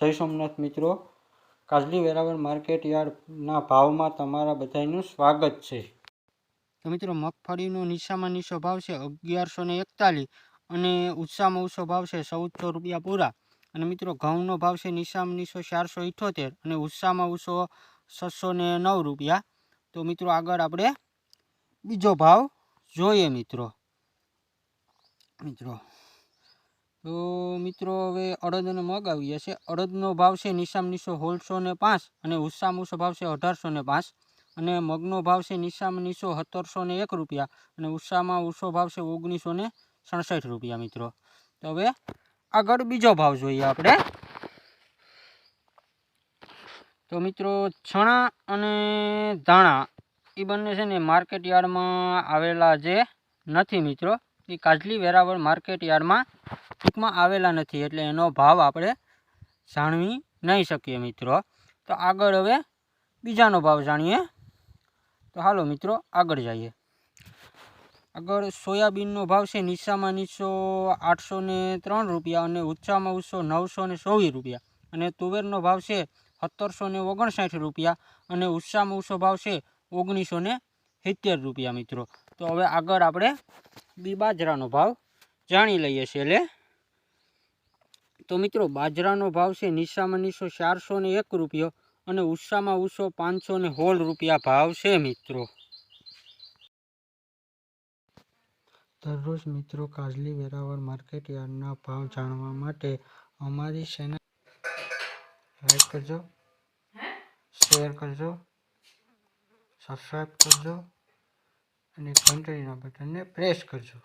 જય સોમનાથ મિત્રો. કાજલી વેરાવળ માર્કેટ યાર્ડના ભાવમાં તમારા બધાનું સ્વાગત છે. તો મિત્રો, મગફળીનો નીચામાં નીચો ભાવ છે અગિયારસો ને એકતાલીસ અને ઉત્સાહમાં ઓછો ભાવ છે, ચૌદસો રૂપિયા પૂરા. અને મિત્રો, ઘઉંનો ભાવ છે નીચામાં નીચો ચારસો ઇઠોતેર અને ઉત્સાહમાં ઓછો છસો ને નવ રૂપિયા. તો મિત્રો, આગળ આપણે બીજો ભાવ જોઈએ મિત્રો. મિત્રો તો મિત્રો હવે અડદ અને મગ આવી છે અડદનો ભાવ છે નિશામ નિશો સોળસો ને પાંચ અને ઉષામ ઉષો ભાવ છે અઢારસો ને પાંચ અને મગનો ભાવ છે નિશામ નિશો સત્તરસો ને એક રૂપિયા અને ઉષામાં ઊંચો ભાવ છે ઓગણીસો ને સડસઠ રૂપિયા મિત્રો. તો હવે આગળ બીજો ભાવ જોઈએ આપણે. તો મિત્રો ચણા અને ધાણા એ બંને છે ને માર્કેટ યાર્ડમાં આવેલા જે નથી મિત્રો. એ કાજલી વેરાવળ માર્કેટ યાર્ડમાં ટૂંકમાં આવેલા નથી, એટલે એનો ભાવ આપણે જાણવી નહીં શકીએ મિત્રો. તો આગળ હવે બીજાનો ભાવ જાણીએ. તો હાલો મિત્રો, આગળ જઈએ. આગળ સોયાબીનનો ભાવ છે નીચામાં નીચો આઠસો ત્રણ રૂપિયા અને ઊંચામાં ઊંચો નવસો ને ચોવીસ રૂપિયા. અને તુવેરનો ભાવ છે સત્તરસો ને ઓગણસાઠ રૂપિયા અને ઊંચામાં ઊંચો ભાવ છે ઓગણીસો ને સિત્તેર રૂપિયા મિત્રો. તો હવે આગળ આપણે બી બાજરાનો ભાવ જાણી લઈએ છીએ એટલે તો મિત્રો બાજરાનો ભાવ છે નિશામાં નિશો ચારસો ને એક રૂપિયો અને ઉષામાં ઉષો પાંચસો ને હોળ રૂપિયા ભાવ છે મિત્રો. દરરોજ મિત્રો કાજલી વેરાવળ માર્કેટ યાર્ડના ભાવ જાણવા માટે અમારી ચેનલ લાઈક કરજો શેર કરજો સબસ્ક્રાઈબ કરજો અને ઘંટડીના બટનને પ્રેસ કરજો.